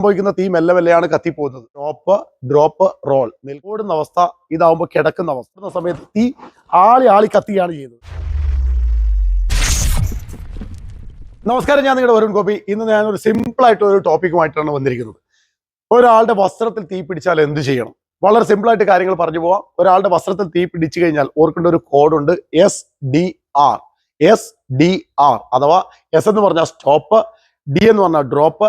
സംഭവിക്കുന്ന തീ മെല്ലെ മെല്ലെയാണ് കത്തിപ്പോകുന്നത്. ഡ്രോപ്പ് ഡ്രോപ്പ് റോൾ നിൽക്കോടുന്ന അവസ്ഥ ഇതാവുമ്പോൾ കിടക്കുന്ന അവസ്ഥ. സമയത്ത് തീ ആളി ആളി കത്തിയാണ് ചെയ്യുന്നത്. നമസ്കാരം ഞാൻ നിങ്ങളുടെ വരുൺ ഗോപി. ഇന്ന് ഞാൻ ഒരു സിമ്പിൾ ആയിട്ട് ഒരു ടോപ്പിക്കുമായിട്ടാണ് വന്നിരിക്കുന്നത്. ഒരാളുടെ വസ്ത്രത്തിൽ തീ പിടിച്ചാൽ എന്ത് ചെയ്യണം? വളരെ സിമ്പിൾ ആയിട്ട് കാര്യങ്ങൾ പറഞ്ഞു പോവാം. ഒരാളുടെ വസ്ത്രത്തിൽ തീ പിടിച്ചു കഴിഞ്ഞാൽ ഓർക്കേണ്ട ഒരു കോഡുണ്ട്. S D R S D R അഥവാ എസ് എന്ന് പറഞ്ഞാൽ സ്റ്റോപ്പ് ഡി എന്ന് പറഞ്ഞാൽ ഡ്രോപ്പ്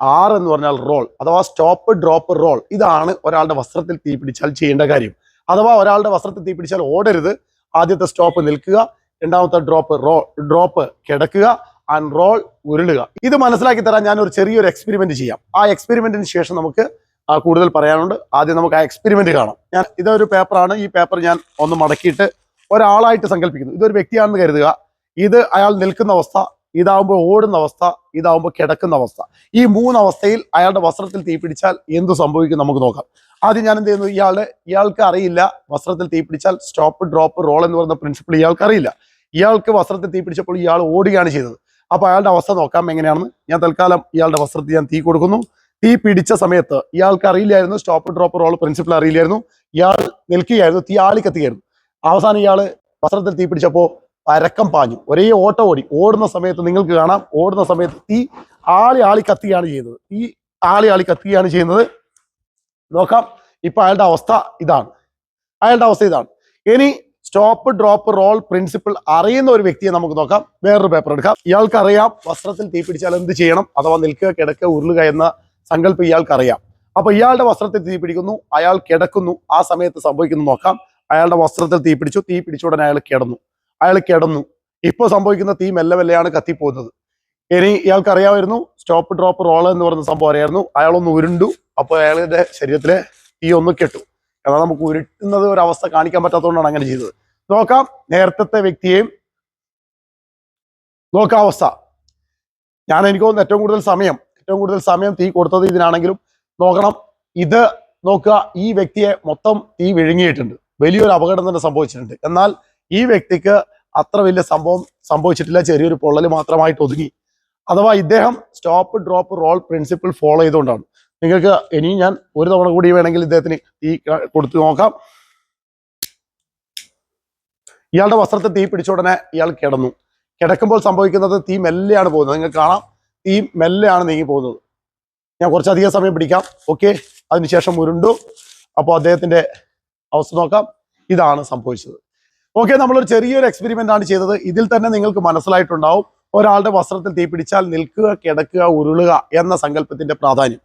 ആർ എന്ന് പറഞ്ഞാൽ റോൾ അഥവാ സ്റ്റോപ്പ് ഡ്രോപ്പ് റോൾ ഇതാണ് ഒരാളുടെ വസ്ത്രത്തിൽ തീ പിടിച്ചാൽ ചെയ്യേണ്ട കാര്യം. അഥവാ ഒരാളുടെ വസ്ത്രത്തിൽ തീ പിടിച്ചാൽ ഓടരുത്. ആദ്യത്തെ സ്റ്റോപ്പ് നിൽക്കുക രണ്ടാമത്തെ ഡ്രോപ്പ് റോ ഡ്രോപ്പ് കിടക്കുക ആൻഡ് റോൾ ഉരുളുക. ഇത് മനസ്സിലാക്കി തരാൻ ഞാൻ ഒരു ചെറിയൊരു എക്സ്പെരിമെന്റ് ചെയ്യാം. ആ എക്സ്പെരിമെന്റിന് ശേഷം നമുക്ക് കൂടുതൽ പറയാനുണ്ട്. ആദ്യം നമുക്ക് ആ എക്സ്പെരിമെന്റ് കാണാം. ഞാൻ ഇതൊരു പേപ്പറാണ് ഈ പേപ്പർ ഞാൻ ഒന്ന് മടക്കിയിട്ട് ഒരാളായിട്ട് സങ്കല്പിക്കുന്നു. ഇതൊരു വ്യക്തിയാണെന്ന് കരുതുക. ഇത് അയാൾ നിൽക്കുന്ന അവസ്ഥ ഇതാവുമ്പോൾ ഓടുന്ന അവസ്ഥ ഇതാവുമ്പോൾ കിടക്കുന്ന അവസ്ഥ. ഈ മൂന്നവസ്ഥയിൽ അയാളുടെ വസ്ത്രത്തിൽ തീ പിടിച്ചാൽ എന്ത് സംഭവിക്കും നമുക്ക് നോക്കാം. ആദ്യം ഞാൻ എന്ത് ചെയ്യുന്നു? ഇയാളുടെ ഇയാൾക്ക് അറിയില്ല വസ്ത്രത്തിൽ തീ പിടിച്ചാൽ സ്റ്റോപ്പ് ഡ്രോപ്പ് റോൾ എന്ന് പറയുന്ന പ്രിൻസിപ്പിൾ ഇയാൾക്ക് അറിയില്ല. ഇയാൾക്ക് വസ്ത്രത്തിൽ തീ പിടിച്ചപ്പോൾ ഇയാൾ ഓടുകയാണ് ചെയ്തത്. അപ്പൊ അയാളുടെ അവസ്ഥ നോക്കാം എങ്ങനെയാണെന്ന്. ഞാൻ തൽക്കാലം ഇയാളുടെ വസ്ത്രത്തിൽ ഞാൻ തീ കൊടുക്കുന്നു. തീ പിടിച്ച സമയത്ത് ഇയാൾക്ക് അറിയില്ലായിരുന്നു സ്റ്റോപ്പ് ഡ്രോപ്പ് റോൾ പ്രിൻസിപ്പിൾ അറിയില്ലായിരുന്നു. ഇയാൾ നിൽക്കുകയായിരുന്നു തീ ആളി കത്തുകയായിരുന്നു അവസാനം ഇയാൾ വസ്ത്രത്തിൽ തീ പിടിച്ചപ്പോ പരക്കം പാഞ്ഞു. ഒരേ ഓട്ടം ഓടി. ഓടുന്ന സമയത്ത് നിങ്ങൾക്ക് കാണാം. ഓടുന്ന സമയത്ത് തീ ആളി ആളി കത്തിയാണ് ചെയ്യുന്നത്. ഈ ആളി ആളി കത്തിയാണ് ചെയ്യുന്നത്. നോക്കാം. ഇപ്പൊ അയാളുടെ അവസ്ഥ ഇതാണ്. അയാളുടെ അവസ്ഥ ഇതാണ്. ഇനി സ്റ്റോപ്പ് ഡ്രോപ്പ് റോൾ പ്രിൻസിപ്പിൾ അറിയുന്ന ഒരു വ്യക്തിയെ നമുക്ക് നോക്കാം. വേറൊരു പേപ്പർ എടുക്കാം. ഇയാൾക്ക് അറിയാം വസ്ത്രത്തിൽ തീ പിടിച്ചാൽ എന്ത് ചെയ്യണം? അഥവാ നിൽക്കുക കിടക്കുക ഉരുളുക എന്ന സങ്കല്പം ഇയാൾക്ക് അറിയാം അപ്പൊ ഇയാളുടെ വസ്ത്രത്തിൽ തീ പിടിക്കുന്നു. അയാൾ കിടക്കുന്നു. ആ സമയത്ത് സംഭവിക്കുന്നു. നോക്കാം. അയാളുടെ വസ്ത്രത്തിൽ തീ പിടിച്ചു. തീ പിടിച്ച ഉടനെ അയാൾ കിടന്നു. അയാൾ കിടന്നു. ഇപ്പൊ സംഭവിക്കുന്ന തീ മെല്ലെ മെല്ലെയാണ് കത്തിപ്പോകുന്നത്. ഇനി ഇയാൾക്ക് അറിയാമായിരുന്നു സ്റ്റോപ്പ് ഡ്രോപ്പ് റോൾ എന്ന് പറയുന്ന സംഭവം അറിയായിരുന്നു അയാളൊന്ന് ഉരുണ്ടു അപ്പോൾ അയാളുടെ ശരീരത്തിലെ തീ ഒന്ന് കെട്ടു. എന്നാൽ നമുക്ക് ഉരുട്ടുന്നത് ഒരു അവസ്ഥ കാണിക്കാൻ പറ്റാത്തതുകൊണ്ടാണ് അങ്ങനെ ചെയ്തത്. നോക്കാം നേരത്തെ വ്യക്തിയെയും നോക്കാം അവസ്ഥ. ഞാൻ എനിക്ക് തോന്നുന്നു ഏറ്റവും കൂടുതൽ സമയം ഏറ്റവും കൂടുതൽ സമയം തീ കൊടുത്തത് ഇതിനാണെങ്കിലും നോക്കണം. ഇത് നോക്കുക ഈ വ്യക്തിയെ മൊത്തം തീ വിഴുങ്ങിയിട്ടുണ്ട്. വലിയൊരു അപകടം തന്നെ സംഭവിച്ചിട്ടുണ്ട്. എന്നാൽ ഈ വ്യക്തിക്ക് അത്ര വലിയ സംഭവം സംഭവിച്ചിട്ടില്ല. ചെറിയൊരു പൊള്ളൽ മാത്രമായിട്ട് ഒതുങ്ങി. അഥവാ ഇദ്ദേഹം stop drop roll principle follow ചെയ്തുകൊണ്ടാണ്. നിങ്ങൾക്ക് ഇനിയും ഞാൻ ഒരു തവണ കൂടി വേണമെങ്കിൽ ഇദ്ദേഹത്തിന് തീ കൊടുത്തു നോക്കാം. ഇയാളുടെ വസ്ത്രത്തെ തീ പിടിച്ച ഉടനെ ഇയാൾ കിടന്നു. കിടക്കുമ്പോൾ സംഭവിക്കുന്നത് തീ മെല്ലെയാണ് പോകുന്നത്. നിങ്ങൾക്ക് കാണാം. തീ മെല്ലെയാണ് നീങ്ങി പോകുന്നത്. ഞാൻ കുറച്ചധികം സമയം പിടിക്കാം. ഓക്കെ. അതിനുശേഷം ഉരുണ്ടു. അപ്പോൾ അദ്ദേഹത്തിന്റെ അവസ്ഥ നോക്കാം. ഇതാണ് സംഭവിച്ചത്. ഓക്കെ നമ്മളൊരു ചെറിയൊരു എക്സ്പെരിമെന്റ് ആണ് ചെയ്തത്. ഇതിൽ തന്നെ നിങ്ങൾക്ക് മനസ്സിലായിട്ടുണ്ടാവും. ഒരാളുടെ വസ്ത്രത്തിൽ തീ പിടിച്ചാൽ നിൽക്കുക കിടക്കുക ഉരുളുക എന്ന സങ്കല്പത്തിന്റെ പ്രാധാന്യം.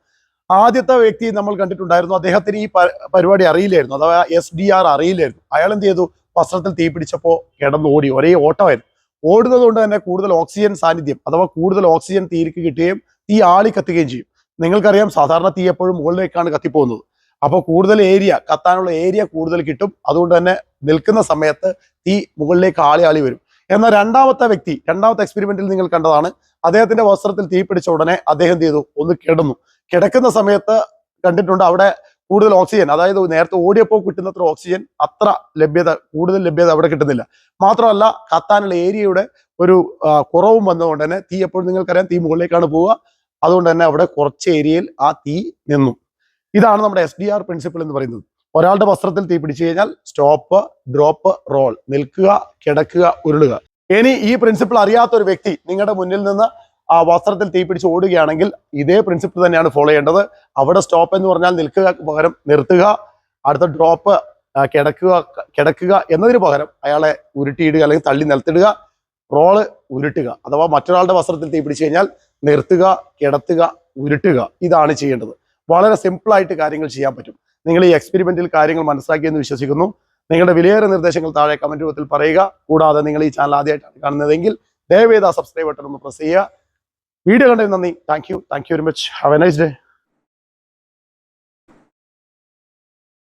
ആദ്യത്തെ വ്യക്തി നമ്മൾ കണ്ടിട്ടുണ്ടായിരുന്നു. അദ്ദേഹത്തിന് ഈ പരിപാടി അറിയില്ലായിരുന്നു. അഥവാ എസ് ഡി ആർ അറിയില്ലായിരുന്നു. അയാൾ എന്ത് ചെയ്തു? വസ്ത്രത്തിൽ തീ പിടിച്ചപ്പോൾ കിടന്ന് ഓടി ഒരേ ഓട്ടമായിരുന്നു. ഓടുന്നത് കൊണ്ട് തന്നെ കൂടുതൽ ഓക്സിജൻ സാന്നിധ്യം അഥവാ കൂടുതൽ ഓക്സിജൻ തീർക്ക് കിട്ടുകയും തീ ആളി കത്തുകയും ചെയ്യും. നിങ്ങൾക്കറിയാം സാധാരണ തീ എപ്പോഴും മുകളിലേക്കാണ് കത്തിപ്പോകുന്നത്. അപ്പോൾ കൂടുതൽ ഏരിയ കത്താനുള്ള ഏരിയ കൂടുതൽ കിട്ടും. അതുകൊണ്ട് തന്നെ നിൽക്കുന്ന സമയത്ത് തീ മുകളിലേക്ക് ആളി ആളി വരും. എന്നാൽ രണ്ടാമത്തെ വ്യക്തി രണ്ടാമത്തെ എക്സ്പെരിമെന്റിൽ നിങ്ങൾ കണ്ടതാണ്. അദ്ദേഹത്തിന്റെ വസ്ത്രത്തിൽ തീ പിടിച്ച ഉടനെ അദ്ദേഹം ചെയ്തു? ഒന്ന് കിടന്നു. കിടക്കുന്ന സമയത്ത് കണ്ടിട്ടുണ്ട് അവിടെ കൂടുതൽ ഓക്സിജൻ അതായത് നേരത്തെ ഓടിയപ്പോൾ കിട്ടുന്നത്ര ഓക്സിജൻ അത്ര ലഭ്യത കൂടുതൽ ലഭ്യത അവിടെ കിട്ടുന്നില്ല. മാത്രമല്ല കത്താനുള്ള ഏരിയയുടെ ഒരു കുറവും വന്നതുകൊണ്ട് തന്നെ തീ എപ്പോഴും നിങ്ങൾക്കറിയാം തീ മുകളിലേക്കാണ് പോവുക. അതുകൊണ്ട് തന്നെ അവിടെ കുറച്ച് ഏരിയയിൽ ആ തീ നിന്നു. ഇതാണ് നമ്മുടെ എസ് ഡി ആർ പ്രിൻസിപ്പിൾ എന്ന് പറയുന്നത്. ഒരാളുടെ വസ്ത്രത്തിൽ തീ പിടിച്ചു കഴിഞ്ഞാൽ സ്റ്റോപ്പ് ഡ്രോപ്പ് റോൾ നിൽക്കുക കിടക്കുക ഉരുളുക. ഇനി ഈ പ്രിൻസിപ്പിൾ അറിയാത്ത ഒരു വ്യക്തി നിങ്ങളുടെ മുന്നിൽ നിന്ന് ആ വസ്ത്രത്തിൽ തീ പിടിച്ച് ഓടുകയാണെങ്കിൽ ഇതേ പ്രിൻസിപ്പിൾ തന്നെയാണ് ഫോളോ ചെയ്യേണ്ടത്. അവിടെ സ്റ്റോപ്പ് എന്ന് പറഞ്ഞാൽ നിൽക്കുക പകരം നിർത്തുക. അടുത്ത ഡ്രോപ്പ് കിടക്കുക കിടക്കുക എന്നതിന് പകരം അയാളെ ഉരുട്ടിയിടുക അല്ലെങ്കിൽ തള്ളി നിലത്തിടുക. റോൾ ഉരുട്ടുക. അഥവാ മറ്റൊരാളുടെ വസ്ത്രത്തിൽ തീ പിടിച്ചു കഴിഞ്ഞാൽ നിർത്തുക കിടത്തുക ഉരുട്ടുക. ഇതാണ് ചെയ്യേണ്ടത്. വളരെ സിമ്പിളായിട്ട് കാര്യങ്ങൾ ചെയ്യാൻ പറ്റും. നിങ്ങൾ ഈ എക്സ്പെരിമെന്റിൽ കാര്യങ്ങൾ മനസ്സിലാക്കിയെന്ന് വിശ്വസിക്കുന്നു. നിങ്ങളുടെ വിലയേറെ നിർദ്ദേശങ്ങൾ താഴെ കമന്റ് രൂപത്തിൽ പറയുക. കൂടാതെ നിങ്ങൾ ഈ ചാനൽ ആദ്യമായിട്ടാണ് കാണുന്നതെങ്കിൽ ദയവേദ സബ്സ്ക്രൈബ് ബട്ടൺ ഒന്ന് പ്രസ് ചെയ്യുക. വീഡിയോ കണ്ടതിന് നന്ദി. Thank you thank you very much have a nice day